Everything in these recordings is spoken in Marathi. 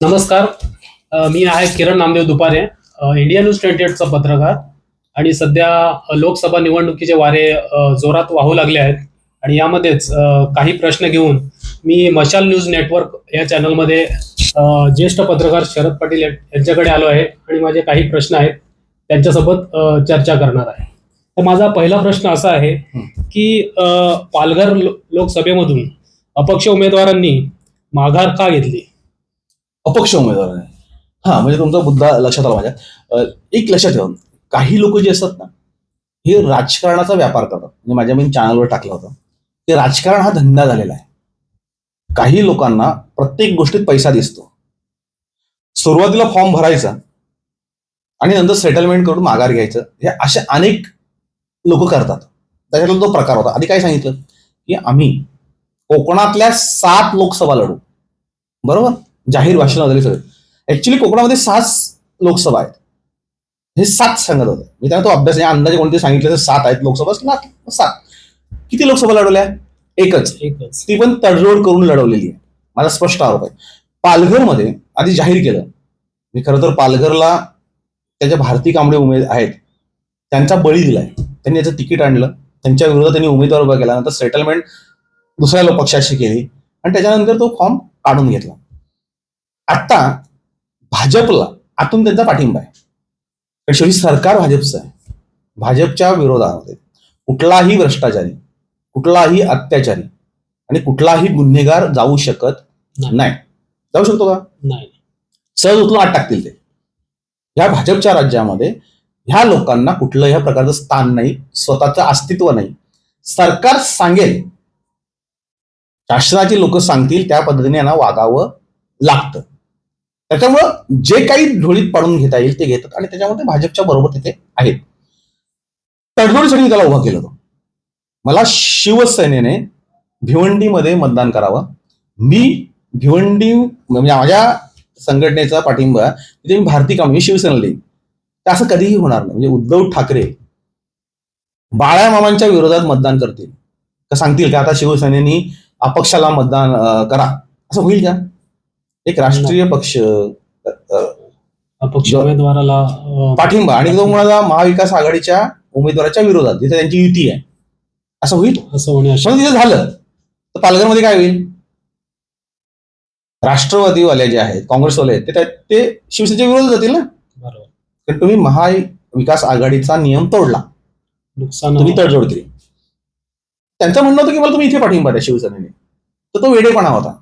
नमस्कार. मी आहे Kiran Namdev Dupare. India news twenty एटचा पत्रकार आणि सध्या लोकसभा निवडणुकीचे वारे जोरात वाहू लागले आहेत. आणि यामध्येच काही प्रश्न घेऊन मी मशाल न्यूज नेटवर्क या चॅनलमध्ये ज्येष्ठ पत्रकार शरद पाटील यांच्याकडे आलो आहे आणि माझे काही प्रश्न आहेत. त्यांच्यासोबत चर्चा करणार आहे. तर माझा पहिला प्रश्न असा आहे की पालघर लोकसभेमधून अपक्ष उमेदवारांनी माघार का घेतली? अपक्ष उमेदवार नाही हा म्हणजे तुमचा मुद्दा लक्षात आला माझ्या एक लक्षात ठेवा. काही लोक जे असतात ना हे राजकारणाचा व्यापार करतात. म्हणजे माझ्या मी चॅनलवर टाकलं होतं. ते राजकारण हा धंदा झालेला आहे. काही लोकांना प्रत्येक गोष्टीत पैसा दिसतो. सुरुवातीला फॉर्म भरायचा आणि नंतर सेटलमेंट करून माघार घ्यायचं. हे असे अनेक लोक करतात. त्याच्यातला तो प्रकार होता. आधी काय सांगितलं? की आम्ही कोकणातल्या सात लोकसभा लढू. बरोबर? जाहीर भाषण वगैरे सगळं ऍक्च्युली कोकणामध्ये सात लोकसभा आहेत. हे सात सांगत होते. मी त्यांना तो अभ्यास या अंदाजे कोणते सांगितलं तर सात आहेत लोकसभा सात. किती लोकसभा लढवल्या? एकच. एकच. ती पण तडजोड करून लढवलेली आहे. माझा स्पष्ट आरोप आहे. पालघरमध्ये आधी जाहीर केलं. मी खरं तर पालघरला त्याच्या भारती कांबळे उमेद आहेत. त्यांचा बळी दिलाय. त्यांनी याचं तिकीट आणलं. त्यांच्या विरोधात त्यांनी उमेदवार उभा केला. नंतर सेटलमेंट दुसऱ्या पक्षाशी केली. आणि त्याच्यानंतर तो फॉर्म काढून घेतला. आता भाजपला आतून त्यांचा पाठिंबा आहे. कारण शेवटी सरकार भाजपचं आहे. भाजपच्या विरोधामध्ये कुठलाही भ्रष्टाचारी कुठलाही अत्याचारी आणि कुठलाही गुन्हेगार जाऊ शकत नाही. नाही. जाऊ शकतो का? नाही. सहज उचलून आत टाकतील ते. ह्या भाजपच्या राज्यामध्ये ह्या लोकांना कुठलं ह्या प्रकारचं स्थान नाही स्वतःचं अस्तित्व नाही. सरकार सांगेल. शासनाची लोक सांगतील त्या पद्धतीने यांना वागावं लागतं. त्याच्यामुळं जे काही ढोळीत पाडून घेता येईल ते घेतात आणि त्याच्यामध्ये भाजपच्या बरोबर तिथे आहेत. तडजोडीसाठी मी त्याला उभा केलं होतं. मला शिवसेनेने भिवंडीमध्ये मतदान करावं. मी भिवंडी म्हणजे माझ्या संघटनेचा पाठिंबा तिथे मी भारतीय काम मी शिवसेना देईन. तर असं कधीही होणार नाही. म्हणजे उद्धव ठाकरे बाळ्या मामांच्या विरोधात मतदान करतील. का सांगतील का आता शिवसेनेनी अपक्षाला मतदान करा. असं होईल का? एक राष्ट्रीय पक्ष अपक्ष उमेदवाराला पाठिंबा आणि तो मुळात महाविकास आघाडीच्या उमेदवाराच्या विरोधात जिथे त्यांची युती आहे. असं होईल? असं होणे झालं. तर पालघरमध्ये काय होईल? राष्ट्रवादीवाले जे आहेत काँग्रेसवाले आहेत ते ते शिवसेनेच्या विरोधात जातील ना? बरोबर. कारण तुम्ही महाविकास आघाडीचा नियम तोडला. नुकसान तुम्ही तडजोड केली. त्यांचं म्हणणं होतं की मला तुम्ही इथे पाठिंबा द्या शिवसेनेने. तर तो वेडेपणा होता.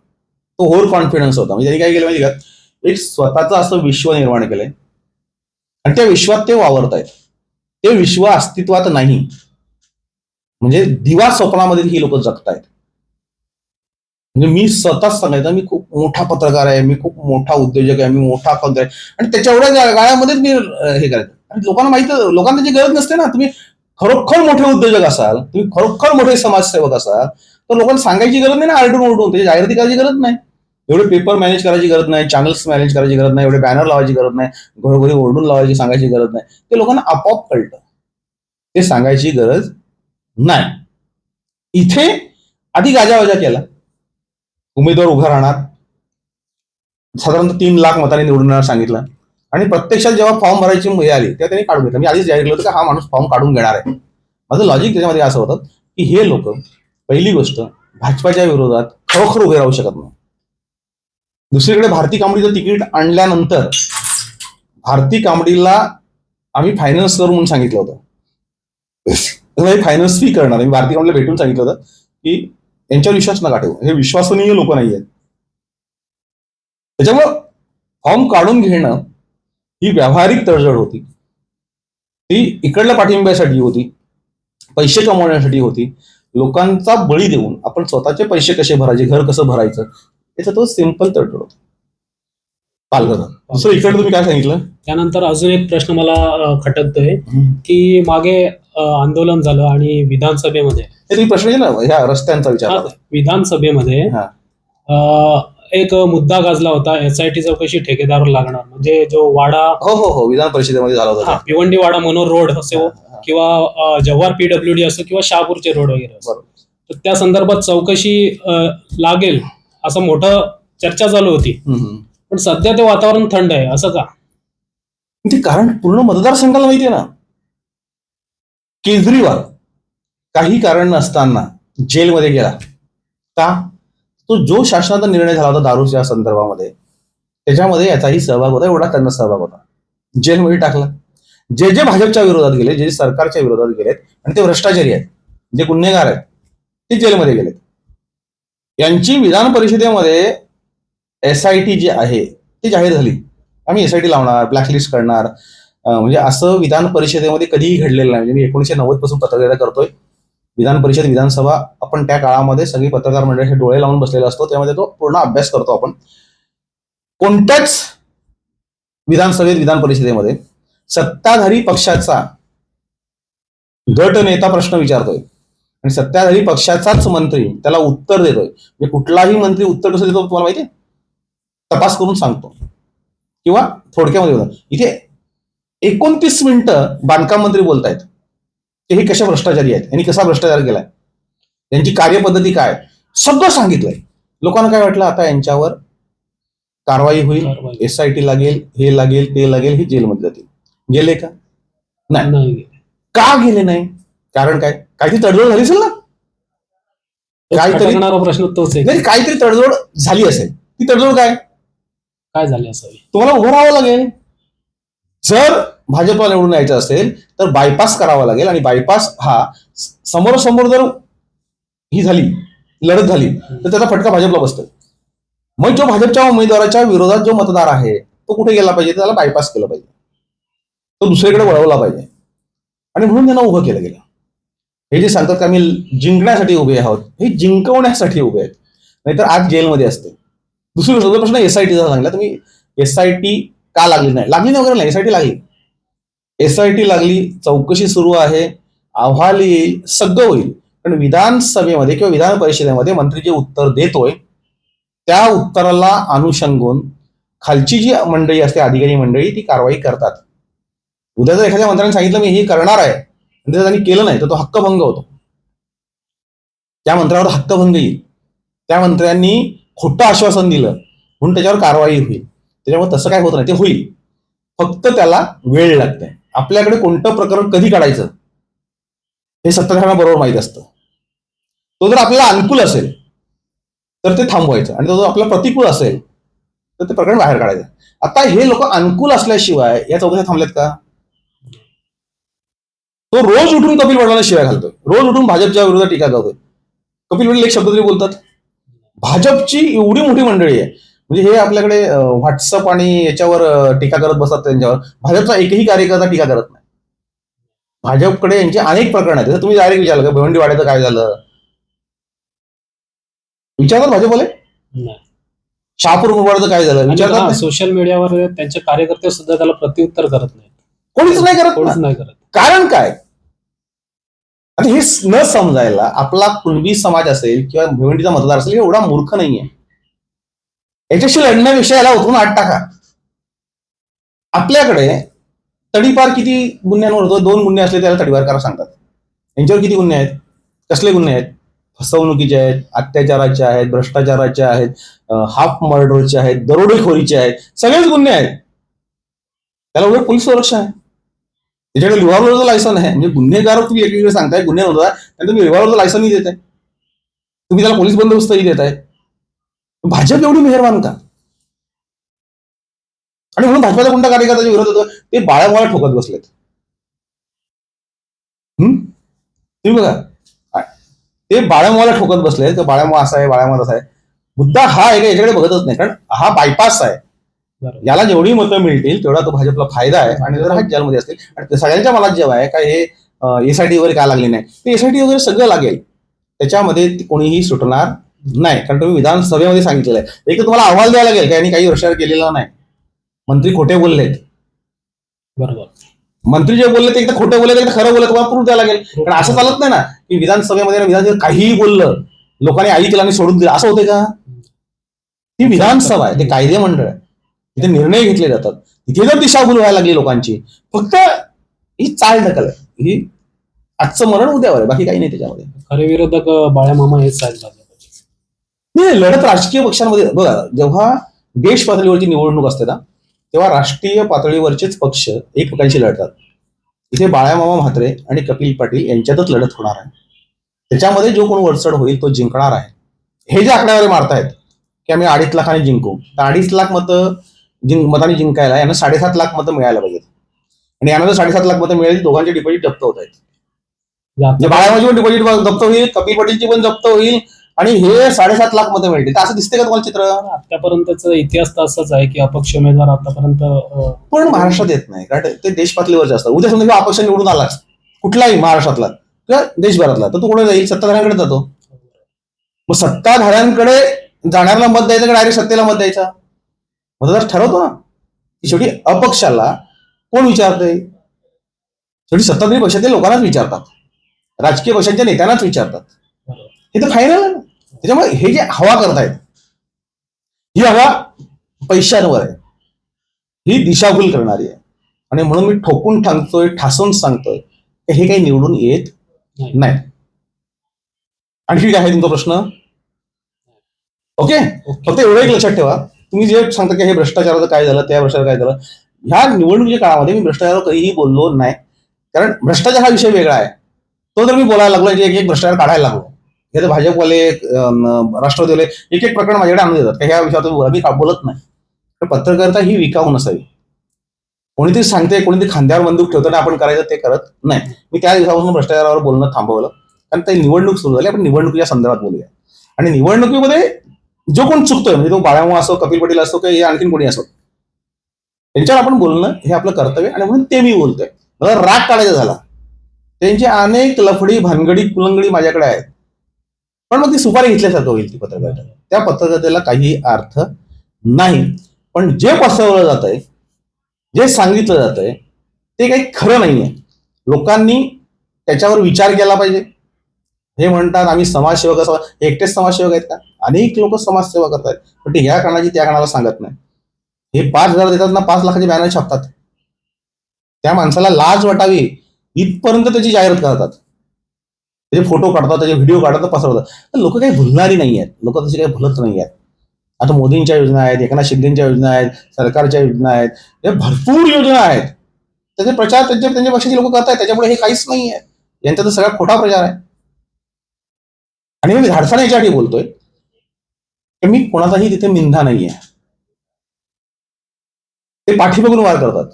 तो ओव्हर कॉन्फिडन्स होता. म्हणजे त्यांनी काय केलं माहिती का? एक स्वतःचं असं विश्व निर्माण केलंय. आणि त्या विश्वात ते वावरत आहेत ते विश्व अस्तित्वात नाही. म्हणजे दिवा स्वप्नामध्ये ही लोक जगतायत. म्हणजे मी स्वतःच सांगायचं मी खूप मोठा पत्रकार आहे मी खूप मोठा उद्योजक आहे मी मोठा अकाउंट आहे. आणि त्याच्या एवढ्या गाळ्यामध्येच मी हे करायचं आणि लोकांना माहिती लोकांना त्याची गरज नसते ना. तुम्ही खरोखर मोठे उद्योजक असाल तुम्ही खरोखर मोठे समाजसेवक असाल तर लोकांना सांगायची गरज नाही ना आरडून ओरडून. त्याची जाहिराती करायची गरज नाही. एवढे पेपर मॅनेज करायची गरज नाही चॅनल्स मॅनेज करायची गरज नाही एवढे बॅनर लावायची गरज नाही घरोघरी ओरडून लावायची सांगायची गरज नाही. ते लोकांना आपोआप कळतं. ते सांगायची गरज नाही. इथे आधी गाजावाजा केला. उमेदवार उभा राहणार. साधारणतः तीन लाख मताने निवडून येणार सांगितलं. आणि प्रत्यक्षात जेव्हा फॉर्म भरायची मुळे आली तेव्हा त्यांनी काढून घेतलं. मी आधीच जाहीर केलं होतं की हा माणूस फॉर्म काढून घेणार आहे. माझं लॉजिक त्याच्यामध्ये असं होतं की हे लोक पहिली गोष्ट भाजपाच्या विरोधात खरोखर उभे राहू शकत नाही. दुसरीकडे भारती कांबडीचं तिकीट आणल्यानंतर भारती कांबडीला आम्ही फायनान्स करू म्हणून सांगितलं होतं. फायनान्स फी करणार. आम्ही भारती कांबडीला भेटून सांगितलं होतं की यांच्यावर विश्वास नका ठेवू. हे विश्वसनीय लोक नाही आहेत त्याच्यामुळं फॉर्म काढून घेणं ही व्यावहारिक तडजोड होती. ती इकडल्या पाठिंब्यासाठी होती. पैसे कमवण्यासाठी होती. लोकांचा बळी देऊन आपण स्वतःचे पैसे कसे भरायचे घर कसं भरायचं याचा तो सिंपल तडजोड होता पालघर. दुसरं इकडे तुम्ही काय सांगितलं? त्यानंतर अजून एक प्रश्न मला खटकतोय की मागे आंदोलन झालं आणि विधानसभेमध्ये. हे तुम्ही प्रश्न ना ह्या रस्त्यांचा विचार विधानसभेमध्ये हा. एक मुद्दा गाजला होता एस आय टी चौकशी ठेकेदार लागणार. म्हणजे जो वाडा हो हो हो विधान परिषदेमध्ये झाला होता भिवंडी वाडा मनोर रोड असो किंवा जव्हार पीडब्ल्यू डी असो किंवा शहापूरचे रोड वगैरे असो. बरोबर. तर त्या संदर्भात चौकशी लागेल. असं मोठं चर्चा चालू होती. पण सध्या ते वातावरण थंड आहे असं का? ते कारण पूर्ण मतदारसंघाला माहितीये ना. केजरीवाल काही कारण नसताना जेलमध्ये गेला. का? तो जो शासनाचा निर्णय झाला होता दारूच्या संदर्भामध्ये त्याच्यामध्ये याचाही सहभाग होता एवढा त्यांना सहभाग होता. जेलमध्ये टाकला. जे जे भाजपच्या विरोधात गेले जे जे सरकारच्या विरोधात गेलेत आणि ते भ्रष्टाचारी आहेत जे गुन्हेगार आहेत ते जेलमध्ये गेलेत. यांची विधान परिषदेमध्ये एस आय टी जी आहे ती जाहीर झाली. आम्ही एस आय टी लावणार ब्लॅकलिस्ट करणार. म्हणजे असं विधान परिषदेमध्ये कधीही घडलेलं नाही. म्हणजे मी एकोणीशे नव्वदपासून पत्रकारिता करतोय. विधान परिषद विधानसभा आपण त्या काळामध्ये सगळी पत्रकार मंडळ हे डोळे लावून बसलेला असतो. त्यामध्ये तो पूर्ण अभ्यास करतो आपण. कोणत्याच विधानसभेत विधान परिषदेमध्ये सत्ताधारी पक्षाचा गट नेता प्रश्न विचारतोय. आणि सत्ताधारी पक्षाचाच मंत्री त्याला उत्तर देतोय. म्हणजे कुठलाही मंत्री उत्तर कसं देतो तुम्हाला माहितीये तपास करून सांगतो. किंवा थोडक्यामध्ये होतं इथे एकोणतीस मिनिटं बांधकाम मंत्री बोलतायत. की हे कशा भ्रष्टाचारी आहेत? यांनी कसा भ्रष्टाचार केलाय? यांची कार्यपद्धती काय सगळं सांगितलंय. लोकांना काय वाटलं? आता यांच्यावर कारवाई होईल. एस आय टी लागेल हे लागेल ते लागेल हे जेलमध्ये जातील. गेले का? नाही. नाही का गेले नाही? कारण काय? काहीतरी तडजोड झाली असेल ना? काहीतरी- प्रश्न तोच आहे. नाही काहीतरी तडजोड झाली असेल. ती तडजोड काय? काय झाले असावी? तुम्हाला उभं राहावं लागेल. जर भाजपला निवडून यायचं असेल तर बायपास करावा लागेल आणि बायपास हा समोरासमोर जर ही झाली लढत झाली तर त्याचा फटका भाजपला बसतोय. मग जो भाजपच्या उमेदवाराच्या विरोधात जो मतदार आहे तो कुठे गेला पाहिजे? त्याला बायपास केलं पाहिजे. तो दुसरीकडे वळवला पाहिजे. आणि म्हणून त्यांना उभं केलं गेलं. हे जे सांगतात की आम्ही जिंकण्यासाठी उभे आहोत हे जिंकवण्यासाठी उभे आहेत. नाहीतर आज जेलमध्ये असते. दुसरी गोष्ट प्रश्न एस आय टीचा सांगला तुम्ही एस आय टी का लागली नाही? लागली नाही वगैरे नाही एस आय टी लागली. एस आय टी लागली चौकशी सुरू आहे अहवाल येईल सगळं होईल. पण विधानसभेमध्ये किंवा विधान परिषदेमध्ये मंत्री जे उत्तर देतोय त्या उत्तराला अनुषंगून खालची जी मंडळी असते अधिकारी मंडळी ती कारवाई करतात. उद्या जर एखाद्या मंत्र्याने सांगितलं मी हे करणार आहे आणि त्यांनी केलं नाही तर तो हक्कभंग होतो. त्या मंत्र्यावर हक्कभंग येईल. त्या मंत्र्यांनी खोटं आश्वासन दिलं म्हणून त्याच्यावर कारवाई होईल. त्याच्यामुळे तसं काय होत नाही ते होईल. फक्त त्याला वेळ लागते. आपल्याकडे कोणतं प्रकरण कधी काढायचं हे सत्ताधाऱ्यांना बरोबर माहीत असतं. तो जर आपल्याला अनुकूल असेल तर ते थांबवायचं. आणि तो जर आपला प्रतिकूल असेल तर ते प्रकरण बाहेर काढायचं. आता हे लोक अनुकूल असल्याशिवाय या चौकशा थांबल्यात का? तो रोज उठून कपिल पडवाला शिवाय घालतोय. रोज उठून भाजपच्या विरोधात टीका करतोय. कपिल पटेल एक शब्द तरी बोलतात? भाजपची एवढी मोठी मंडळी आहे. म्हणजे हे आपल्याकडे व्हॉट्सअप आणि याच्यावर टीका करत बसतात त्यांच्यावर. भाजपचा एकही कार्यकर्ता टीका करत नाही. भाजपकडे यांचे अनेक प्रकरण आहेत. तुम्ही डायरेक्ट विचारलं का भिवंडी वाड्याचं काय झालं? विचारतात भाजपवाले? शहापूर मुरबाडचं काय झालं? विचारतात? सोशल मीडियावर त्यांचे कार्यकर्ते सुद्धा त्याला प्रत्युत्तर करत नाहीत. कोणीच नाही करत. कोणीच. नाही करत. कारण काय? आता हे न समजायला आपला कुणबी समाज असेल किंवा भिवंडीचा मतदार असेल एवढा मूर्ख नाहीये. याच्याशी लढण्याविषयी याला उतरून आठ टाका. आपल्याकडे तडीपार किती गुन्ह्यांवर होतो? दोन गुन्हे असले त्याला तडीपार करा सांगतात. यांच्यावर किती गुन्हे आहेत? कसले गुन्हे आहेत? फसवणुकीचे आहेत अत्याचाराचे आहेत भ्रष्टाचाराचे आहेत हाफ मर्डरचे आहेत दरोडेखोरीचे आहेत सगळेच गुन्हे आहेत. त्याला उलट पोलीस सुरक्षा आहे. त्याच्याकडे रिव्हॉल्वरचं लायसन आहे. म्हणजे गुन्हेगार तुम्ही एकीकडे सांगताय गुन्हे नव्हता आणि तुम्ही रिव्हॉल्वरचं लायसनही देत आहे तुम्ही त्याला पोलीस बंदोबस्तही देत आहे भाजप एवढी मेहरबान का? आणि म्हणून भाजपाचा कोणता कार्यकर्त्याच्या विरोध होतो ते बाळामुळा ठोकत बसलेत. हम्म? तुम्ही बघा. ते बाळामुळा ठोकत बसलेत. तर बाळामुळा असा आहे बाळामुळा असा आहे. मुद्दा हा आहे का याच्याकडे बघतच नाही. कारण हा बायपास आहे. याला जेवढी मतं मिळतील तेवढा तो भाजपला फायदा आहे आणि जर हा जेलमध्ये असतील. आणि ते सगळ्यांच्या मनात जेव्हा आहे काय हे एसआयटी वगैरे काय लागली नाही ते एसआयटी वगैरे सगळं लागेल. त्याच्यामध्ये ती कोणीही सुटणार नाही. कारण तुम्ही विधानसभेमध्ये सांगितलेलं आहे. एक तर तुम्हाला अहवाल द्यायला लागेल की यांनी काही भ्रष्टाचार केलेला नाही. मंत्री खोटे बोललेत. बरोबर. मंत्री जे बोलले ते एकदा खोटे बोलले एकदा खरं बोलले तुम्हाला प्रूफ द्यायला लागेल. कारण असं चालत नाही ना की विधानसभेमध्ये विधानसभेत काहीही बोललं लोकांनी ऐकलं आणि सोडून दिलं. असं होते का? ही विधानसभा. आहे ते कायदे मंडळ आहे. तिथे निर्णय घेतले जातात. तिथे जर दिशाभूल व्हायला लागली लोकांची फक्त ही चाल ढकल ही आजचं मरण उद्यावर आहे बाकी काही नाही त्याच्यामध्ये. खरे विरोधक बाळ्या मामा हेच नाही लढत राजकीय पक्षांमध्ये बघा जेव्हा देश पातळीवरची निवडणूक असते ना तेव्हा राष्ट्रीय पातळीवरचेच पक्ष एकमेकांशी लढतात. इथे बाळामामा म्हात्रे आणि कपिल पाटील यांच्यातच लढत होणार आहे. त्याच्यामध्ये जो कोण वरचढ होईल तो जिंकणार आहे. हे जे आकड्यावर मारतायत की आम्ही अडीच लाखाने जिंकू. तर अडीच लाख मतं जिंक मतांनी जिंकायला यांना साडेसात लाख मतं मिळायला पाहिजेत. आणि यांना जर साडेसात लाख मतं मिळाली दोघांचे डिपॉझिट जप्त होत आहेत. म्हणजे बाळामाची पण डिपॉझिट जप्त होईल कपिल पाटीलची पण जप्त होईल आणि हे साडेसात लाख मतं मिळतील. तर असं दिसते का तुम्हाला चित्र? आतापर्यंतचा इतिहास तर असाच आहे की अपक्ष उमेदवार आतापर्यंत पण महाराष्ट्रात येत नाही कारण ते देश पातळीवरचे असतात उद्या समजा अपक्ष निवडून आलाच कुठलाही महाराष्ट्रातला किंवा देशभरातला तर तो कुठे जाईल? सत्ताधाऱ्यांकडे जातो. मग सत्ताधाऱ्यांकडे जाणाऱ्याला मत द्यायचं का डायरेक्ट सत्तेला मत द्यायचा? मतदार ठरवतो ना. की शेवटी अपक्षाला कोण विचारतंय? शेवटी सत्ताधारी पक्षातील लोकांनाच विचारतात. राजकीय पक्षांच्या नेत्यांनाच विचारतात. हे तर फायनल आहे ना. त्याच्यामुळे हे जे हवा करतायत ही हवा पैशांवर आहे. ही दिशाभूल करणारी आहे. आणि म्हणून मी ठोकून सांगतोय ठासून सांगतोय की हे काही निवडून येत नाही. नाही. आणखी काय आहे तुमचा प्रश्न? ओके. फक्त एवढं एक लक्षात ठेवा. तुम्ही जे सांगता की हे भ्रष्टाचाराचं काय झालं त्या भ्रष्टाचार काय झालं ह्या निवडणुकीच्या काळामध्ये मी भ्रष्टाचारावर कधीही बोललो नाही. कारण भ्रष्टाचार हा विषय वेगळा आहे. तो जर मी बोलायला लागलो एक एक भ्रष्टाचार काढायला लागलो हे तर भाजपवाले राष्ट्रवादीवाले एक एक प्रकरण माझ्याकडे आणून देतात. ह्या विषयावर मी का बोलत नाही? तर पत्रकारिता ही विकाऊ नसावी. कोणीतरी सांगते कोणीतरी खांद्यावर बंदूक ठेवताना आपण करायचं ते करत नाही. मी त्या दिवसापासून भ्रष्टाचारावर बोलणं थांबवलं. कारण ते निवडणूक सुरू झाली आपण निवडणुकीच्या संदर्भात बोलूया. आणि निवडणुकीमध्ये जो कोण चुकतोय म्हणजे तो बाळामो असो कपिल पटेल असो किंवा हे आणखीन कोणी असो त्यांच्यावर आपण बोलणं हे आपलं कर्तव्य आणि म्हणून ते मी बोलतोय. मला राग काढायचा झाला. त्यांची अनेक लफडी भानगडी कुलंगडी माझ्याकडे आहेत. पण मग ती सुपारी घेतल्यासारखं होईल ती पत्रकारिता. त्या पत्रकारितेला काही अर्थ नाही. पण जे पसरवलं जात आहे जे सांगितलं जात आहे ते काही खरं नाहीये. लोकांनी त्याच्यावर विचार केला पाहिजे. हे म्हणतात आम्ही समाजसेवक असं एकटेच समाजसेवक आहेत का? अनेक लोक समाजसेवा करतात पण ते ह्या कारणाची त्या कारणाला सांगत नाही. हे पाच हजार देतात ना पाच लाखाचे बॅनर छापतात. त्या माणसाला लाज वाटावी. इथपर्यंत त्याची जाहिरात करतात. त्याचे फोटो काढतात त्याचे व्हिडिओ काढतात पसरवतात. तर लोक काही भुलणारी नाही आहेत. लोक तशी काही भुलत नाही आहेत. आता मोदींच्या योजना आहेत एकनाथ शिंदेच्या योजना आहेत सरकारच्या योजना आहेत. या भरपूर योजना आहेत. त्याचे प्रचार त्यांच्या त्यांच्या पक्षाचे लोक करतात त्याच्यामुळे हे काहीच नाही आहे. यांचा तर सगळा खोटा प्रचार आहे. आणि मी धाडसाने याच्यासाठी बोलतोय की मी कोणाचाही तिथे मिंधा नाहीये. ते पाठीमागून वार करतात.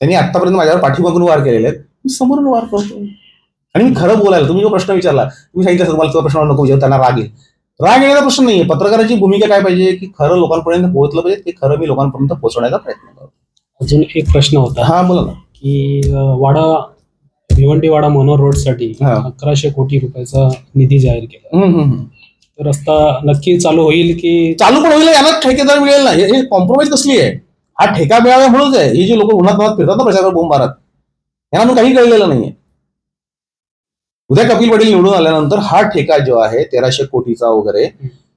त्यांनी आतापर्यंत माझ्यावर पाठीमागून वार केलेले आहेत. मी समोरून वार करतो आणि मी खरं बोलायला तुम्ही जो प्रश्न विचारला तुम्ही सांगितलं मला तो प्रश्न नको विचार त्यांना राग येईल. राग येण्याचा प्रश्न नाहीये. पत्रकाराची भूमिका काय पाहिजे? की खरं लोकांपर्यंत पोहोचलं पाहिजे ते खरं मी लोकांपर्यंत पोहोचवण्याचा प्रयत्न करतो अजून एक प्रश्न होता. हा बोला ना. की वाडा भिवंडी वाडा मनोर रोडसाठी हा. अकराशे कोटी रुपयाचा निधी जाहीर केला. हम्म, हम्म, हम्म. तो रस्ता नक्की चालू होईल की चालू पण होईल यांना ठेकेदार मिळेल ना? हे कॉम्प्रोमाइज कसली आहे? हा ठेका मिळावा म्हणूनच आहे. हे जे लोक उन्हात उन्हात फिरतात ना प्रचार बोंब मारत यांना काही कळलेलं नाहीये. उद्या कपिल पाटील निवडून आल्यानंतर हा ठेका जो आहे तेराशे कोटीचा वगैरे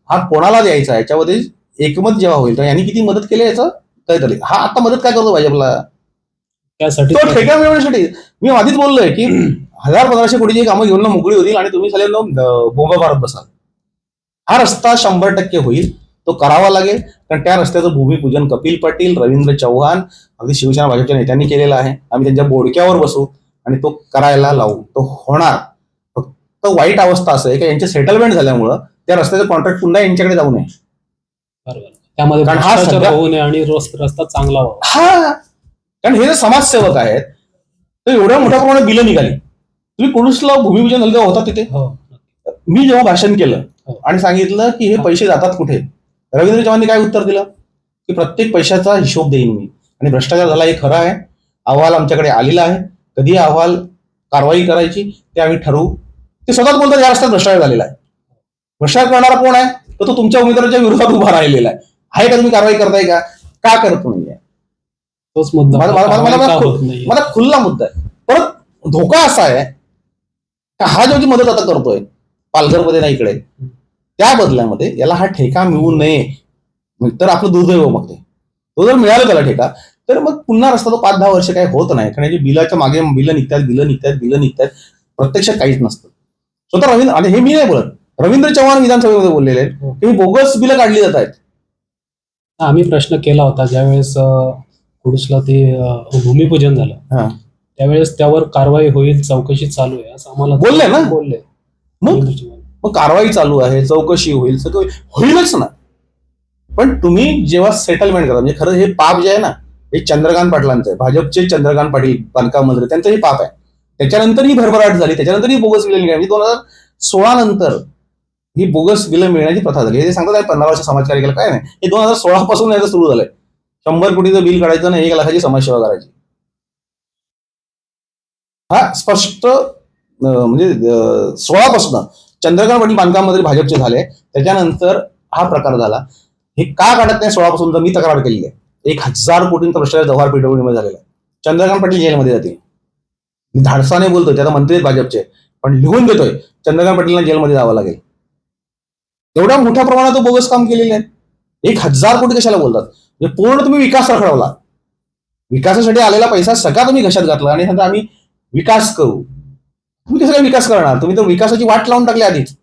हा कोणाला द्यायचा? याच्यामध्ये एकमत जेव्हा होईल तर यांनी किती मदत केली याचं कळतले हा आता मदत काय करतो भाजपला? त्यासाठी तो ठेका मिळवण्यासाठी मी आधीच बोललोय की हजार पंधराशे कोटीची कामं घेऊन मोकळी होतील आणि तुम्ही झाले बोंबा मारत बसाल. हा रस्ता शंभर टक्के होईल तो करावा लागेल कारण त्या रस्त्याचं भूमिपूजन कपिल पाटील रवींद्र चव्हाण अगदी शिवसेना भाजपच्या नेत्यांनी केलेलं आहे. आम्ही त्यांच्या बोडक्यावर बसू आणि तो करायला लावू. तो होणार. फक्त वाईट अवस्था असं आहे की यांचे सेटलमेंट झाल्यामुळं त्या रस्त्याचं कॉन्ट्रॅक्ट पुन्हा यांच्याकडे जाऊ नये. बरोबर. त्यामध्ये हा आणि रस- रस्ता चांगला व्हावा. हा. कारण हे जे समाजसेवक आहेत तर एवढ्या मोठ्या प्रमाणात बिलं निघाली. तुम्ही कुणूसला भूमिपूजन झालं होता तिथे? हो. मी जेव्हा भाषण केलं हो. आणि सांगितलं की हे पैसे जातात कुठे? रवींद्र चव्हाणनी काय उत्तर दिलं? की प्रत्येक पैशाचा हिशोब देईन मी. आणि भ्रष्टाचार झाला हे खरं आहे. अहवाल आमच्याकडे आलेला आहे. कधी अहवाल कारवाई करायची ते आम्ही ठरवू. ते स्वतःच बोलतात या रस्त्यात भ्रष्टाचार झालेला आहे. भ्रष्टाचार करणारा कोण आहे? तर तो तुमच्या उमेदवाराच्या विरोधात उभा राहिलेला आहे. आहे का तुम्ही कारवाई करताय का? का करत नाहीये? तोच मुद्दा मला- खुल्ला मुद्दा आहे. परत धोका असा आहे का हा जो जी मदत आता करतोय पालघरमध्ये नाही इकडे त्या बदल्यामध्ये याला हा ठेका मिळू नये. तर आपलं दुर्दैव मग ते तो जर मिळाला त्याला ठेका तर मग पुन्हा रस्ता तो पाच दहा वर्ष काही होत नाही. कारण याची बिलाच्या मागे बिलं निघतात बिलं निघतात बिलं निघतात प्रत्यक्षात काहीच नसतं. स्वतः रवींद्र आणि हे मी नाही बोलत. रवींद्र चव्हाण विधानसभेमध्ये बोललेले आहेत. हो. की बोगस बिलं काढली जात आहेत आम्ही प्रश्न केला होता ज्यावेळेस अ, कुडूसला ते अ, भूमिपूजन झालं. हा. त्यावेळेस त्यावर कारवाई होईल चौकशी चालू आहे असं आम्हाला बोलले ना? बोलले. मग? मग कारवाई चालू आहे चौकशी होईल सगळं होईलच ना. पण तुम्ही जेव्हा सेटलमेंट करा म्हणजे खरं हे पाप जे आहे ना हे चंद्रकांत पाटलांचं आहे. भाजपचे चंद्रकांत पाटील बांधकाम मंत्री त्यांचं हे पाप आहे. त्याच्यानंतर ही भरभराट झाली त्याच्यानंतर ही बोगस बिलं निघाली. दोन हजार सोळा नंतर ही बोगस बिलं मिळण्याची प्रथा झाली. हे जे सांगतात पंधरा वर्ष समाजकार्य केलं काय नाही. हे दोन हजार सोळा पासून याचं सुरू झालंय. शंभर कोटीचं बिल काढायचं नाही एक लाखाची समाजसेवा करायची. हा स्पष्ट म्हणजे सोळापासून चंद्रकांत पाटील बांधकाम मंत्री भाजपचे झाले. त्याच्यानंतर हा प्रकार झाला. हे का काढत नाही सोळापासून? तर मी तक्रार केलेली आहे. एक हजार कोटींचा भ्रष्टाचार जव्हार पेटवणीमध्ये झालेला आहे. चंद्रकांत पाटील जेलमध्ये जातील. मी धाडसाने बोलतोय त्याला मंत्री आहेत भाजपचे. पण लिहून देतोय चंद्रकांत पाटीलला जेलमध्ये जावं लागेल. एवढ्या मोठ्या प्रमाणात बोगस काम केलेले आहे. एक हजार कोटी कशाला बोलतात? पूर्ण तुम्ही विकास रखडवला. विकासासाठी आलेला पैसा सगळा तुम्ही घशात घातला आणि सांगता आम्ही विकास करू. तुम्ही कसं काय विकास करणार? तुम्ही तर विकासाची वाट लावून टाकली आधीच.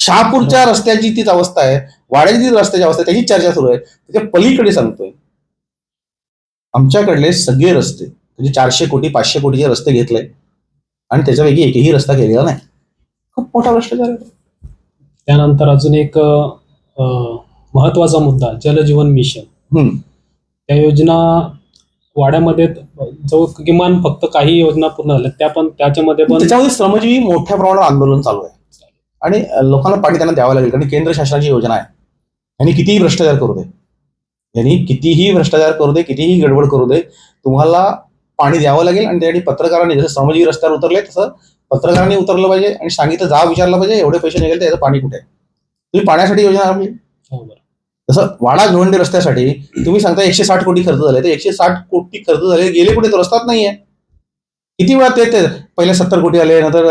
शहापूरच्या रस्त्याची तीच अवस्था आहे वाड्याची तीच रस्त्याची अवस्था त्याची चर्चा सुरू आहे. त्याच्या पलीकडे सांगतोय. आमच्याकडले सगळे रस्ते म्हणजे चारशे कोटी पाचशे कोटीचे रस्ते घेतले. आणि त्याच्यापैकी एकही रस्ता केलेला नाही. खूप मोठा भ्रष्टाचार त्यानंतर अजून एक महत्त्वाचा मुद्दा जलजीवन मिशन. हम्म. त्या योजना वाड्यामध्ये जो किमान फक्त काही योजना पूर्ण झाल्या त्या पण त्याच्यामध्ये पण त्याच्यामध्ये श्रमजीवी मोठ्या प्रमाणावर आंदोलन चालू आहे. आणि लोकांना पाणी त्यांना द्यावं लागेल कारण केंद्र शासनाची योजना आहे. यांनी कितीही भ्रष्टाचार करू दे. यांनी कितीही भ्रष्टाचार करू दे कितीही गडबड करू दे तुम्हाला पाणी द्यावं लागेल आणि त्यासाठी पत्रकारांनी जसं श्रमजीवी रस्त्यावर उतरले तसं पत्रकारांनी उतरलं पाहिजे आणि सांगितलं जा विचारलं पाहिजे एवढे पैसे निघेल त्याचं पाणी कुठे आहे? तुम्ही पाण्यासाठी योजना आखली. जसं वाडा भिवंडी रस्त्यासाठी तुम्ही सांगता एकशे साठ कोटी खर्च झाले तर एकशे साठ कोटी खर्च झाले गेले कुठे? तो रस्ताच नाहीये. किती वेळा ते पहिले सत्तर कोटी आले नंतर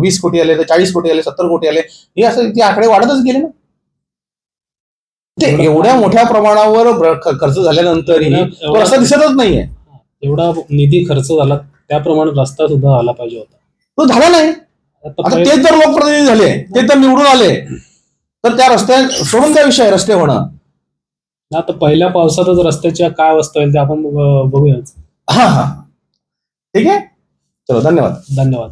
वीस कोटी आले तर चाळीस कोटी आले सत्तर कोटी आले हे असं ते आकडे वाढतच गेले ना. ते एवढ्या मोठ्या प्रमाणावर खर्च झाल्यानंतरही रस्ता दिसतच नाहीये. एवढा निधी खर्च झाला त्याप्रमाणे रस्ता सुद्धा आला पाहिजे होता. तो झाला नाही. आता तेच जर लोकप्रतिनिधी झाले ते तर निवडून आले. तर त्या रस्त्या सोडून त्या विषय रस्ते होणं आता पहिल्या पावसातच रस्त्याच्या काय अवस्था होईल ते आपण बघूयाच. हा हा. ठीक आहे? चलो धन्यवाद. धन्यवाद.